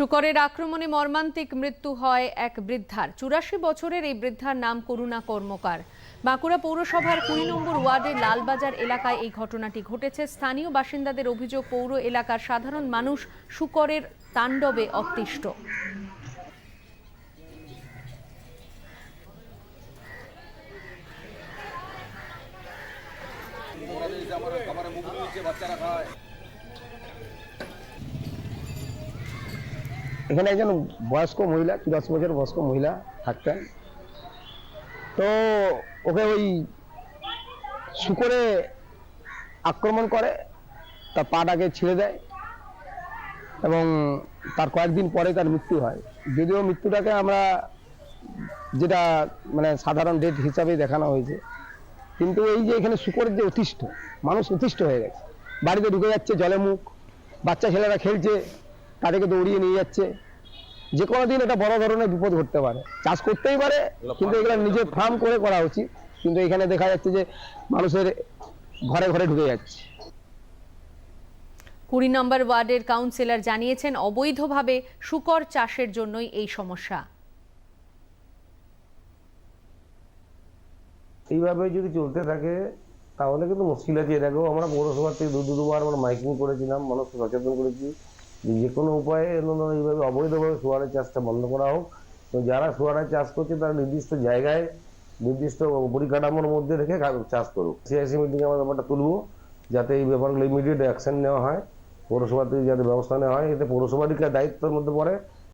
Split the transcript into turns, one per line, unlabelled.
শুকরের আক্রমণে মর্মান্তিক মৃত্যু হয় এক বৃদ্ধার। চুরাশি বছরের এই বৃদ্ধার নাম করুণা কর্মকার। বাঁকুড়া পৌরসভার কুড়ি নম্বর ওয়ার্ডের লালবাজার এলাকায় এই ঘটনাটি ঘটেছে। স্থানীয় বাসিন্দাদের অভিযোগ, পৌর এলাকার সাধারণ মানুষ শুকরের তাণ্ডবে অতিষ্ঠ।
এখানে একজন বয়স্ক মহিলা চুরাশি বছর বয়স্ক মহিলা থাকতেন। তো ওকে ওই শুকরে আক্রমণ করে, তার পাটাকে ছিঁড়ে দেয় এবং তার কয়েকদিন পরে তার মৃত্যু হয়। যদিও মৃত্যুটাকে আমরা যেটা মানে সাধারণ ডেট হিসাবে দেখানো হয়েছে। কিন্তু এই যে এখানে শুকরের যে অতিষ্ঠ, মানুষ অতিষ্ঠ হয়ে গেছে। বাড়িতে ঢুকে যাচ্ছে জলে মুখ, বাচ্চা ছেলেরা খেলছে। তাদেরকে দৌড়িয়ে নিয়ে যাচ্ছে। যে কোনো দিন এটা বড় ধরনের বিপদ ঘটতে পারে। চাষ করতেই পারে কিন্তু এগুলো নিজের ফার্ম করে করা উচিত। কিন্তু এখানে দেখা যাচ্ছে যে মানুষের ঘরে ঘরে ঢুকে যাচ্ছে।
কুড়ি নম্বর ওয়ার্ডের কাউন্সিলর জানিয়েছেন অবৈধভাবে শুকর চাষের জন্যই এই সমস্যা।
এইভাবে যদি চলতে থাকে তাহলে কিন্তু মুশকিল আছে। এর আগেও আমরা পৌরসভার থেকে দু দুবার আমরা মাইকিং করেছিলাম মানুষকে সচেতন করেছি। যে কোনো উপায়ে এইভাবে অবৈধভাবে শুয়ারের চাষটা বন্ধ করা হোক। তো যারা শুয়ারের চাষ করছে, তারা নির্দিষ্ট জায়গায়, নির্দিষ্ট পরিকাঠামোর মধ্যে রেখে চাষ করুক। সিআইসি মিটিংয়ে আমরা ব্যাপারটা তুলবো, যাতে এই ব্যাপারগুলো ইমিডিয়েট অ্যাকশন নেওয়া হয়। পৌরসভাতে যাতে ব্যবস্থা নেওয়া হয়, এতে পৌরসভারই দায়িত্বের মধ্যে পড়ে।